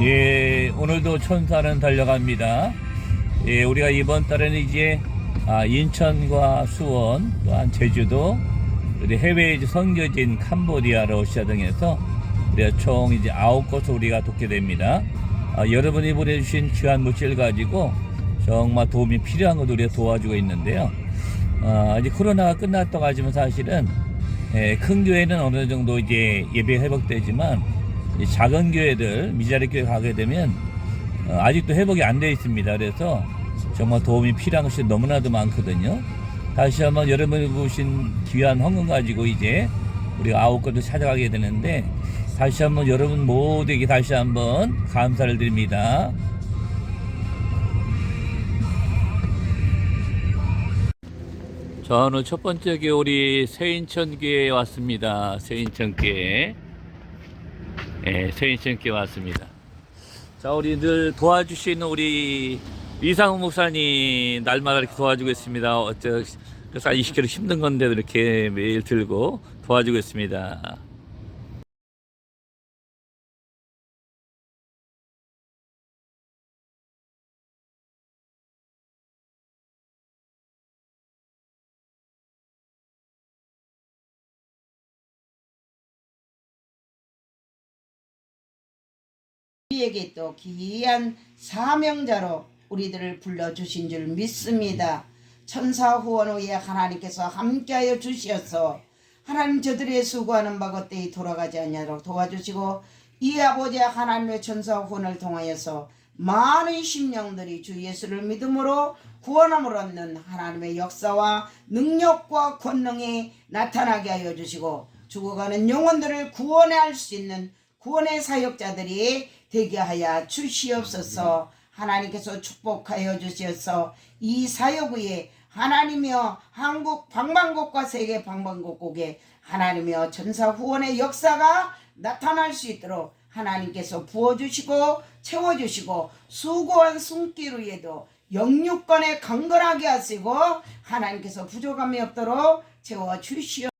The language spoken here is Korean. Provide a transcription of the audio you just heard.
예, 오늘도 천사는 달려갑니다. 예, 우리가 이번 달에는 이제 아, 인천과 수원, 또한 제주도, 우리 해외 선교진 캄보디아, 러시아 등에서 우리가 총 이제 아홉 곳을 우리가 돕게 됩니다. 아, 여러분이 보내주신 귀한 물질 가지고 정말 도움이 필요한 것도 우리가 도와주고 있는데요. 아, 아직 코로나가 끝났다고 하지만 사실은 예, 큰 교회는 어느 정도 이제 예배 회복되지만 이 작은 교회들 미자리 교회 가게 되면 어, 아직도 회복이 안 돼 있습니다. 그래서 정말 도움이 필요한 것이 너무나도 많거든요. 다시 한번 여러분이 보신 귀한 헌금 가지고 이제 우리가 아홉 곳을 찾아가게 되는데 다시 한번 여러분 모두에게 다시 한번 감사를 드립니다. 저는 첫 번째 교울이 세인천교회에 왔습니다. 세인천교회. 예, 세인천교회 왔습니다. 자, 우리 늘 도와주시는 우리 이상우 목사님 날마다 이렇게 도와주고 있습니다. 어쩌, 그래서 20kg 힘든 건데 이렇게 매일 들고 도와주고 있습니다. 우리에게 또 귀한 사명자로 우리들을 불러주신 줄 믿습니다. 천사 후원 후에 하나님께서 함께하여 주시어서 하나님 저들의 수고하는 바 그때에 돌아가지 않도록 도와주시고 이 아버지 하나님의 천사 후원을 통하여서 많은 심령들이 주 예수를 믿음으로 구원함을 얻는 하나님의 역사와 능력과 권능이 나타나게 하여 주시고 죽어가는 영혼들을 구원할 수 있는 구원의 사역자들이 되게 하여 주시옵소서. 하나님께서 축복하여 주시어서. 이 사역 위에 하나님이여 한국 방방곡과 세계 방방곡곡에 하나님이여 전사 후원의 역사가 나타날 수 있도록 하나님께서 부어주시고 채워주시고 수고한 손길 위에도 영육간에 강건하게 하시고 하나님께서 부족함이 없도록 채워주시옵소서